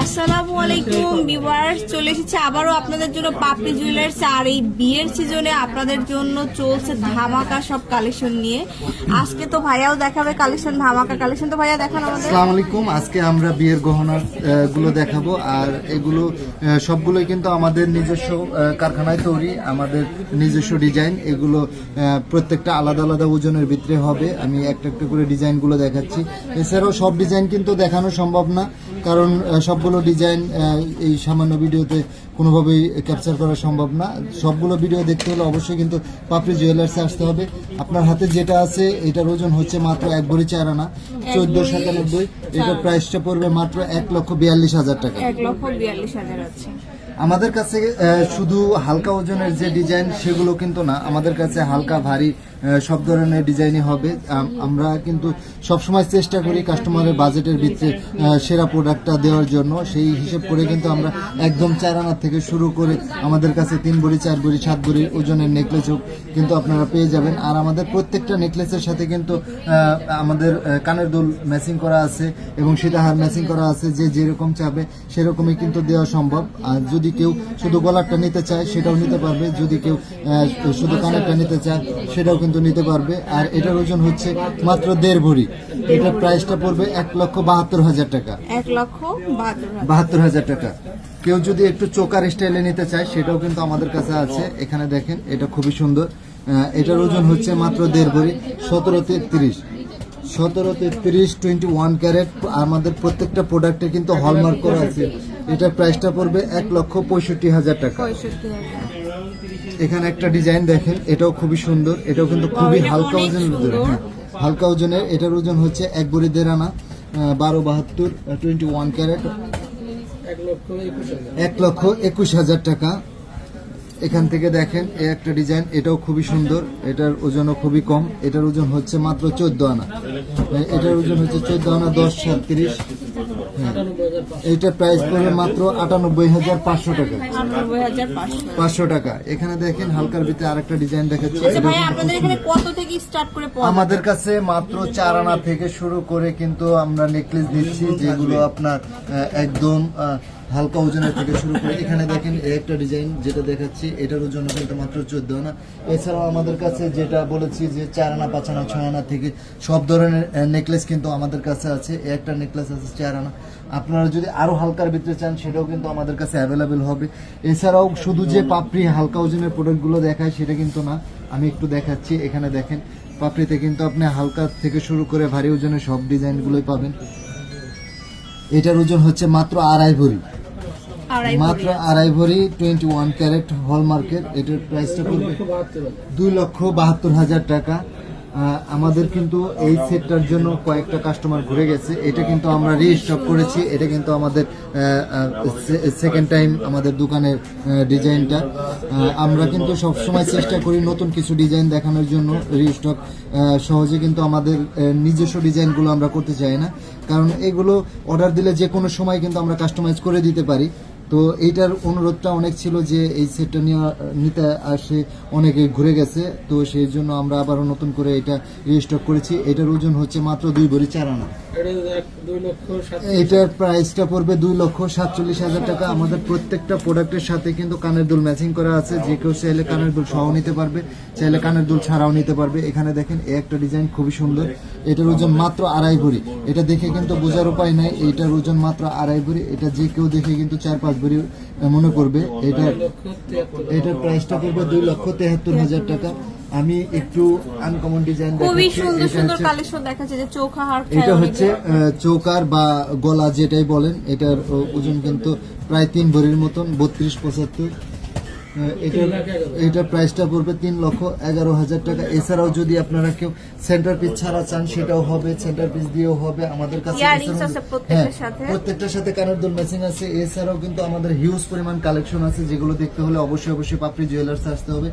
আসসালামু আলাইকুম ভিউয়ার্স চলে এসেছে আবারও আপনাদের জন্য পাপড়ি জুয়েলার্স আর এই বিয়ের সিজনে আপনাদের জন্য চলছে ধামাকা সব কালেকশন নিয়ে। আজকে তো ভাইয়াও দেখাবে কালেকশন ধামাকা কালেকশন তো ভাইয়া দেখান আসসালামু আলাইকুম আজকে আমরা বিয়ের গহনার আহ, গুলো দেখাবো আর এগুলো সবগুলোই কিন্তু আমাদের নিজস্ব কারখানায় তৈরি আমাদের নিজস্ব ডিজাইন। এগুলো প্রত্যেকটা আলাদা আলাদা ওজনের ভিতরে হবে। আমি একটা একটা করে ডিজাইনগুলো দেখাচ্ছি। এছাড়াও সব ডিজাইন কিন্তু দেখানো সম্ভব না কারণ আহ, সবগুলো ডিজাইন এই সামান্য ভিডিওতে কোনোভাবেই ক্যাপচার করা সম্ভব না। সবগুলো ভিডিও দেখতে হলে অবশ্যই কিন্তু পাপড়ি জুয়েলার্সে আসতে হবে। আপনার হাতে যেটা আছে এটার ওজন হচ্ছে মাত্র এক ভরি চার আনা চোদ্দ সাতানব্বই। এটার প্রাইসটা পড়বে মাত্র এক লক্ষ বিয়াল্লিশ হাজার টাকা। এক লক্ষ বিয়াল্লিশ হাজার আছে। আমাদের কাছে শুধু হালকা ওজনের যে ডিজাইন সেগুলো কিন্তু না, আমাদের কাছে হালকা ভারী সব ধরনের ডিজাইনই হবে। আমরা কিন্তু সবসময় চেষ্টা করি কাস্টমারের বাজেটের ভিতরে সেরা প্রোডাক্টটা দেওয়ার জন্য। সেই হিসেব করে কিন্তু আমরা একদম চার আনা থেকে শুরু করে আমাদের কাছে তিন বড়ি, চার বড়ি, সাত বড়ি ওজনের নেকলেসও কিন্তু আপনারা পেয়ে যাবেন। আর আমাদের প্রত্যেকটা নেকলেসের সাথে কিন্তু আমাদের কানের দুল ম্যাচিং করা আছে এবং সীতাহার ম্যাচিং করা আছে। যে যেরকম চাবে সেরকমই কিন্তু দেওয়া সম্ভব। আর যদি কেউ শুধু গলারটা নিতে চায় সেটাও নিতে পারবে। যদি কেউ শুধু কানেরটা নিতে চায় সেটাও কিন্তু নিতে পারবে। আর এটার ওজন হচ্ছে মাত্র দেড় ভরি। এটার প্রাইসটা পড়বে এক লক্ষ বাহাত্তর হাজার টাকা। এক লক্ষ বাহাত্তর হাজার। টাকা। কেউ যদি একটু চোকার স্টাইলে নিতে চায় সেটাও কিন্তু আমাদের কাছে আছে। এখানে দেখেন এটা খুবই সুন্দর। এটার ওজন হচ্ছে মাত্র দেড় ভরি সতেরো তেত্রিশ। সতেরো তেত্রিশ টোয়েন্টি ওয়ান ক্যারেট। আমাদের প্রত্যেকটা প্রোডাক্টে কিন্তু হলমার্ক করা আছে। এটার প্রাইসটা পড়বে এক লক্ষ পঁয়ষট্টি হাজার টাকা। এখানে একটা ডিজাইন দেখেন এটাও খুবই সুন্দর এটাও কিন্তু খুবই হালকা ওজনের ভিতরে হ্যাঁ। হালকা ওজনের এটার ওজন হচ্ছে এক বড়ি দেড় আনা বারো বাহাত্তর টোয়েন্টি ওয়ান ক্যারেট এক লক্ষ একুশ হাজার টাকা। এখান থেকে দেখেন এ একটা ডিজাইন এটাও খুবই সুন্দর এটার ওজনও খুবই কম এটার ওজন হচ্ছে মাত্র চোদ্দ আনা। এটার ওজন হচ্ছে চোদ্দ আনা দশ সাতত্রিশ এইটার প্রাইস পড়বে মাত্র আটানব্বই হাজার পাঁচশো টাকা। পাঁচশো। টাকা। এখানে দেখেন হালকার ভিতরে আরেকটা ডিজাইন দেখাচ্ছি। আচ্ছা? আমাদের কাছে মাত্র চার আনা থেকে শুরু করে কিন্তু আমরা নেকলেস দিচ্ছি যেগুলো আপনার একদম হালকা ওজনের থেকে শুরু করে, এখানে দেখেন একটা ডিজাইন যেটা দেখাচ্ছি, এটার ওজন কিন্তু মাত্র চোদ্দ আনা। এছাড়াও আমাদের কাছে যেটা বলেছি যে চার আনা, পাঁচ আনা, ছয় আনা থেকে সব ধরনের নেকলেস কিন্তু আমাদের কাছে আছে। একটা নেকলেস আছে চার আনা। আপনারা যদি আরও হালকার ভিতরে চান, সেটাও কিন্তু আমাদের কাছে অ্যাভেলেবেল হবে। এছাড়াও শুধু যে পাপড়ি হালকা ওজনের প্রোডাক্টগুলো দেখায়, সেটা কিন্তু না। আমি একটু দেখাচ্ছি, এখানে দেখেন, পাপড়িতে কিন্তু আপনি হালকা থেকে শুরু করে ভারী ওজনের সব ডিজাইনগুলোই পাবেন। এটার ওজন হচ্ছে মাত্র আড়াই ভরি। মাত্র আড়াই ভরি টোয়েন্টি ওয়ান ক্যারেট হলমার্কের এটার প্রাইসটা পড়বে দুই লক্ষ বাহাত্তর হাজার টাকা। আমাদের কিন্তু এই সেটটার জন্য কয়েকটা কাস্টমার ঘুরে গেছে। এটা কিন্তু আমরা রিস্টক করেছি। এটা কিন্তু আমাদের সেকেন্ড টাইম আমাদের দোকানের ডিজাইনটা আমরা কিন্তু সবসময় চেষ্টা করি নতুন কিছু ডিজাইন দেখানোর জন্য রিস্টক সহজে কিন্তু আমাদের নিজস্ব ডিজাইনগুলো আমরা করতে চাই না। কারণ এগুলো অর্ডার দিলে যে কোনো সময় কিন্তু আমরা কাস্টমাইজ করে দিতে পারি। তো এইটার অনুরোধটা অনেক ছিল যে এই সেটটা নিয়ে, নিতে আসে অনেকে ঘুরে গেছে, তো সেই জন্য আমরা আবারও নতুন করে এটা রিস্টক করেছি। এটার ওজন হচ্ছে মাত্র দুই ভরি চার আনা। এটার প্রাইসটা পড়বে দুই লক্ষ সাতচল্লিশ হাজার টাকা। আমাদের প্রত্যেকটা প্রোডাক্টের সাথে কিন্তু কানের দুল ম্যাচিং করা আছে। যে কেউ চাইলে কানের দুল সহ নিতে পারবে চাইলে কানের দুল ছাড়াও নিতে পারবে। এখানে দেখেন এই একটা ডিজাইন খুবই সুন্দর। এটার ওজন মাত্র আড়াই ভরি। এটা দেখে কিন্তু বোঝার উপায় নাই। এইটার ওজন মাত্র আড়াই ভরি। এটা যে কেউ দেখে কিন্তু চার পাঁচ ভরি মনে করবে। এটা এটার প্রাইসটা পড়বে দুই লক্ষ তেহাত্তর হাজার টাকা। আমি একটু আনকমন ডিজাইন খুবই সুন্দর এটা সুন্দর হচ্ছে কালেকশন দেখাচ্ছে যে এটা হচ্ছে চৌকার বা গলা যেটাই বলেন এটার ওজন কিন্তু প্রায় তিন ভরির মতন বত্রিশ পঁচাত্তর। এটার প্রাইসটা পড়বে তিন লক্ষ এগারো হাজার টাকা। এছাড়াও যদি আপনারা কেউ সেন্টার পিস ছাড়া চান সেটাও হবে সেন্টার পিস দিয়েও হবে। আমাদের কাছে হ্যাঁ, সাথে। প্রত্যেকটার সাথে কানের দুল ম্যাচিং আছে। এছাড়াও কিন্তু আমাদের হিউজ পরিমাণ কালেকশন আছে যেগুলো দেখতে হলে অবশ্যই অবশ্যই পাপড়ি জুয়েলার্স আসতে হবে।